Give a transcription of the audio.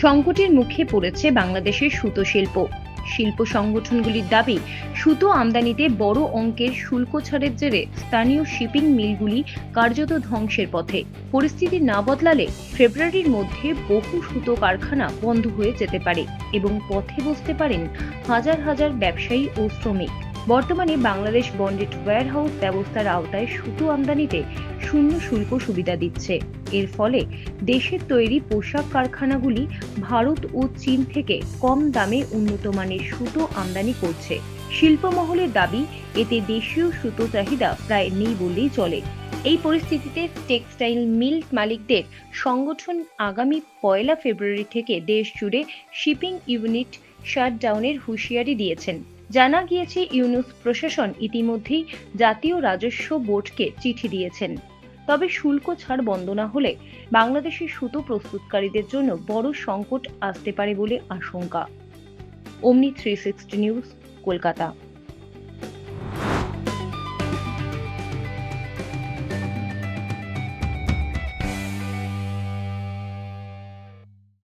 সংকটের মুখে পড়েছে বাংলাদেশের সুতো শিল্প। শিল্প সংগঠনগুলির দাবি, সুতো আমদানিতে বড় অঙ্কের শুল্ক ছাড়ের জেরে স্থানীয় শিপিং মিলগুলি কার্যত ধ্বংসের পথে। পরিস্থিতি না বদলালে ফেব্রুয়ারির মধ্যে বহু সুতো কারখানা বন্ধ হয়ে যেতে পারে এবং পথে বসতে পারেন হাজার হাজার ব্যবসায়ী ও শ্রমিক। বর্তমানে বাংলাদেশ বন্ডেড ওয়্যারহাউস ব্যবস্থার আওতায় সুতো আমদানিতে শূন্য শুল্ক সুবিধা দিচ্ছে। এর ফলে দেশের তৈরি পোশাক কারখানাগুলি ভারত ও চীন থেকে কম দামে উন্নত মানের সুতো আমদানি করছে। শিল্পমহলের দাবি, এতে দেশীয় সুতো চাহিদা প্রায় নেই বললেই চলে। এই পরিস্থিতিতে টেক্সটাইল মিল মালিকদের সংগঠন আগামী পয়লা ফেব্রুয়ারি থেকে দেশ জুড়ে শিপিং ইউনিট শাটডাউনের হুঁশিয়ারি দিয়েছেন। জানা গিয়েছে ইউনুস প্রশাসন ইতিমধ্যেই জাতীয় রাজস্ব বোর্ডকে চিঠি দিয়েছেন। তবে শুল্ক ছাড় বন্ধ না হলে বাংলাদেশের সুতো প্রস্তুতকারীদের জন্য বড় সংকট আসতে পারে বলে আশঙ্কা। অমনি থ্রি সিক্সটি নিউজ কলকাতা।